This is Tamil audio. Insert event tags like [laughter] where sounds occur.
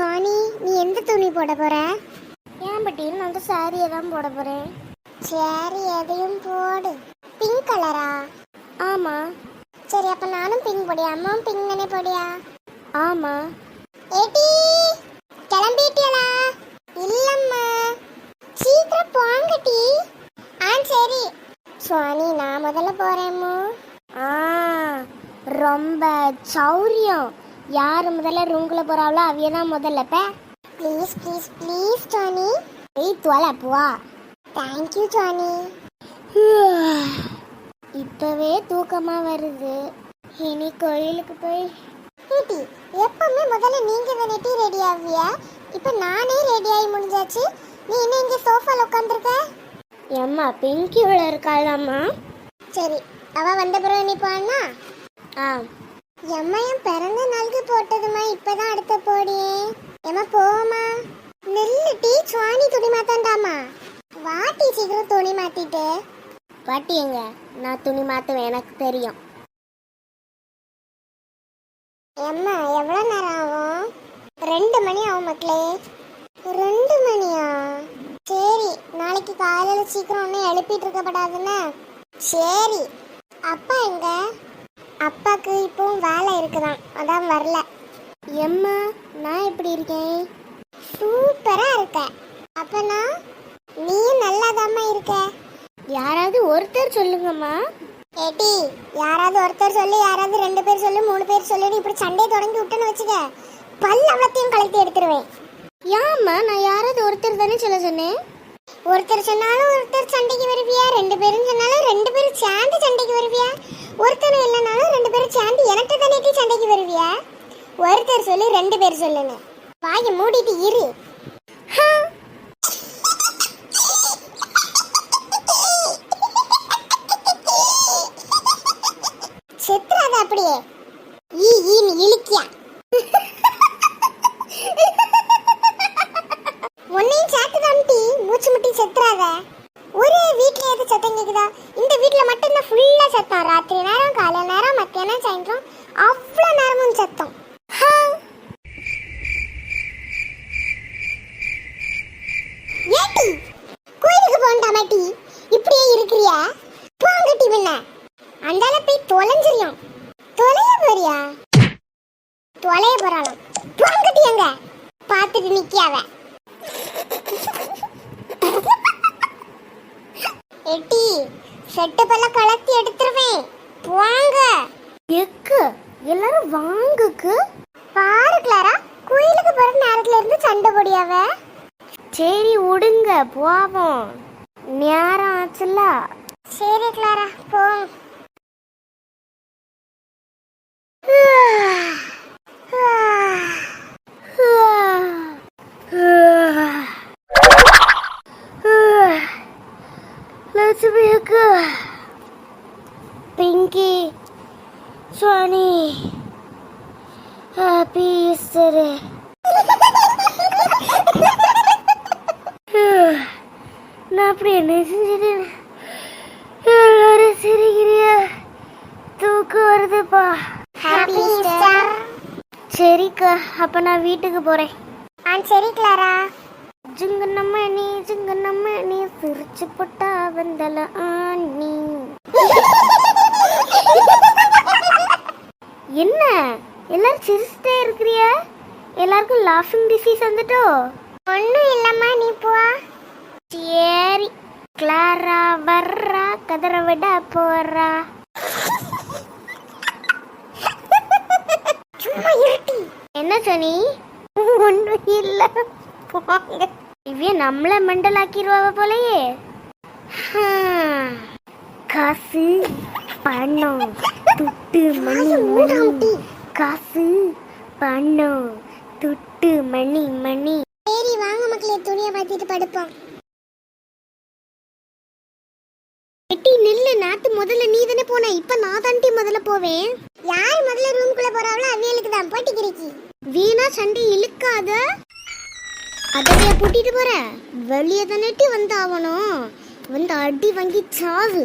சோனி நீ எந்த துணி போட போற? ஏன் பட்டி நான் வந்து சாரியை தான் போட போறேன். சரி எதையும் போடு. பிங்க் கலரா ஆமா. சரி அப்ப நானும் பிங்க் போடியா அம்மாவும் பிங்க் தானே போடியா ஆமா. ஏடி கிளம்பிட்டியலா? இல்லம்மா. சீக்கிரம் போங்கடி ஆ சரி. சுவாமி நான் முதல்ல போறேம்மா ஆ ரொம்ப சௌரியம். யார் முதல்ல ரூம்குள்ள போறாளோ அவிய தான் முதல்ல பே ப்ளீஸ் ப்ளீஸ் ப்ளீஸ் ஜானி ஏய் தொலை போவா தேங்க்யூ ஜானி இப்பவே தூக்கமா வருது. இனி கோயிலுக்கு போய். டீ எப்பவுமே முதல்ல நீங்க தானே ரெடி ஆவியா? இப்போ நானே ரெடி ஆகி முடிஞ்சாச்சு. நீ இன்னும் இங்க சோஃபால உட்காந்துருக்க எம்மா பிங்கி இவ்வளோ இருக்காளாம்மா. சரி அவ வந்த பிறகு நீ போனா ஆ. எம்மா பிறந்த நாளுக்கு போட்டதுமா இப்பதான் அடுத்த போடியே எம்மா போமா நெல்லு டீ சுவாணி துணி மாத்தாண்டாமா வாட்டி சீக்கிரம் துணி மாத்திட்டு. பாட்டி எங்க? நான் துணி மாத்துவேன் எனக்கு தெரியும். எம்மா எவ்வளோ நேரம் ஆகும்? ரெண்டு மணி ஆகும் மக்களே. ரெண்டு மணியா? சரி நாளைக்கு காலையில் சீக்கிரம் ஒன்றும் எழுப்பிட்டு இருக்கப்படாதுன்னு. சரி. அப்பா எங்க? அப்பாக்கு இப்பவும் வேலை இருக்குதான். அதான் வரல. எம்மா நான் எப்படி இருக்கேன்? சூப்பரா இருக்க. அப்பனா நீயும் நல்லாதாம்மா இருக்க? யாராவது ஒருத்தர் சொல்லுங்கம்மா. ஏட்டி யாராவது ஒருத்தர் சொல்லி யாராவது ரெண்டு பேர் சொல்லி மூணு பேர் சொல்லி இப்படி சண்டையை தொடங்கி விட்டுன்னு வச்சுக்க பல் அவ்வளத்தையும் கலத்தி எடுத்துருவேன். ஏம்மா நான் யாராவது ஒருத்தர் தானே சொல்ல சொன்னேன்? ஒருத்தர் சொன்னாலும் ஒருத்தர் சண்டைக்கு வருவியா? ரெண்டு பேரும் சொன்னாலும் ரெண்டு பேரும் சேர்ந்து சண்டைக்கு வருவியா? ஒருத்தர் இல்லைனாலும் ரெண்டு பேரும் சேர்ந்து எனக்கு தானே சண்டைக்கு வருவியா? ஒருத்தர் சொல்லி ரெண்டு பேர் சொல்லுன்னு. வாயை மூடிட்டு இரு. செத்துறாத அப்படியே. ஈ ஈன்னு இழுக்கியா. [laughs] மூச்சு முட்டி செத்துறாத. ஒரே வீட்ல எது சத்தம் கேக்குதா இந்த வீட்ல மட்டும்தான் ஃபுல்லா சத்தம். ராத்திரி நேரம் காலை நேரம் மத்தியானம் சாயந்தரம். அவ்வளோ நேரமும் சத்தம். ஹா. ஏட்டி கோயிலுக்கு போண்டாமாட்டி இப்படியே இருக்கிறியா? போங்கட்டி பின்ன அந்தால போய் தொலைஞ்சிரியும் தொலைய போறியா? தொலைய போறாளாம். போங்கட்டி அங்க. பார்த்துட்டு நிக்கியாவ எட்டி செட்டு பல்ல கலத்தி எடுத்துருவேன். போங்க. எக்கு எல்லாரும் வாங்குக்கு. பாரு கிளாரா. கோயிலுக்கு போற நேரத்துல இருந்து சண்டை போடியாவ சரி விடுங்க போவோம். நேரம் ஆச்சுல்ல சரி கிளாரா. போ. பிங்கி சுவானி ஹாப்பி ஈஸ்டர். நான் அப்படி என்ன செஞ்சிட்டேன்? எல்லாரும் சிரிக்கிறியா தூக்கம் வருதுப்பா. சரிக்கா அப்ப நான் வீட்டுக்கு போறேன். ஆ சரி கிளாரா. ஜுங்க நம்ம நீ ஜுங்க நம்ம நீ சிரிச்சு போட்டா வந்தல ஆணி. என்ன? எல்லாரும் சிரிச்சுட்டே இருக்கிறிய. எல்லாருக்கும் லாஃபிங் டிசீஸ் வந்துட்டோ? ஒன்றும் இல்லம்மா நீ போ. சரி. கிளாரா வர்றா கதற விட போறா. சும்மா இருட்டி. என்ன சொனி? ஒன்றும் இல்லை. போங்க. இவ்விய நம்மள மெண்டலாக்கிடுவாவ போலயே. ஹம். காசு. பணம் துட்டு மணி மணி. காசு பணம் துட்டு மணி மணி. சரி வாங்க மக்களே துணியை பார்த்துட்டு படுப்போம். எட்டி நில்லு நாத்து முதல்ல நீ தானே போன. இப்ப நான் தான்டி முதல்ல போவேன். யார் முதல்ல ரூம்குள்ள போறாங்களோ அவியலுக்கு தான். போட்டி கிடைக்கி வீணா சண்டை இழுக்காத. அதையா பூட்டிட்டு போற. வெளியே தானேட்டி வந்து ஆகணும் வந்து அடி வாங்கி சாவு.